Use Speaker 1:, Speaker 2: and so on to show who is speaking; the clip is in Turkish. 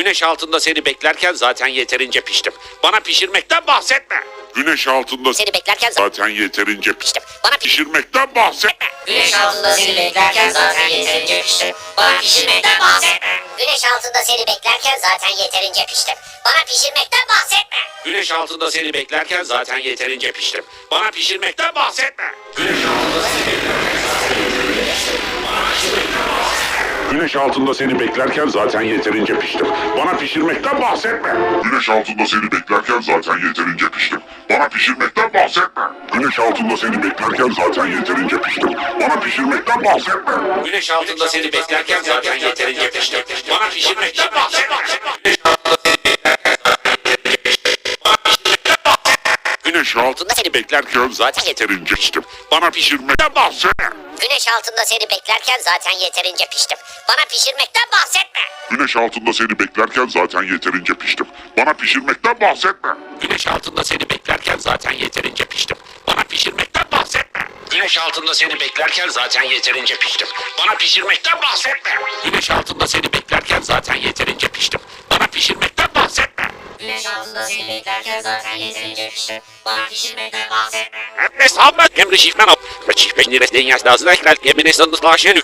Speaker 1: Güneş altında seni beklerken zaten yeterince piştim. Bana pişirmekten bahsetme.
Speaker 2: Güneş altında
Speaker 3: Seni beklerken zaten
Speaker 2: zaten yeterince
Speaker 3: piştim. Bana piş...
Speaker 2: pişirmekten bahsetme.
Speaker 3: Güneş altında seni beklerken zaten yeterince piştim. Bana pişirmekten bahsetme. Güneş altında seni beklerken zaten yeterince piştim. Bana pişirmekten bahsetme.
Speaker 1: Güneş altında seni beklerken zaten yeterince piştim. Bana pişirmekten bahsetme.
Speaker 2: Güneş altında seni beklerken zaten yeterince piştim. Bana pişirmekten bahsetme. Güneş altında seni beklerken zaten yeterince piştim. Bana pişirmekten bahsetme. Güneş altında seni beklerken zaten yeterince piştim. Bana pişirmekten bahsetme.
Speaker 1: Güneş altında seni beklerken zaten yeterince piştim. Bana pişirmekten bahsetme.
Speaker 2: Güneş altında seni beklerken zaten yeterince piştim. Bana pişirmekten bahsetme.
Speaker 3: Güneş altında seni beklerken zaten yeterince piştim. Bana pişirmekten bahsetme.
Speaker 2: Güneş altında seni beklerken zaten yeterince piştim. Bana pişirmekten bahsetme.
Speaker 1: Güneş altında seni beklerken zaten yeterince piştim. Bana pişirmekten bahsetme. Güneş altında seni beklerken zaten yeterince piştim. Bana pişirmekten bahsetme. Güneş altında seni beklerken zaten yeterince piştim. Bana pişirmekten bahsetme.
Speaker 3: Güneş altında seni beklerken zaten yeterince piştim. Bana pişirmekten bahsetme.
Speaker 1: Emre Samet, Emre Şifmen, Şifmen, Nires, Denyas, Dazla, Ekral, Emine, Sandıs, Laşen,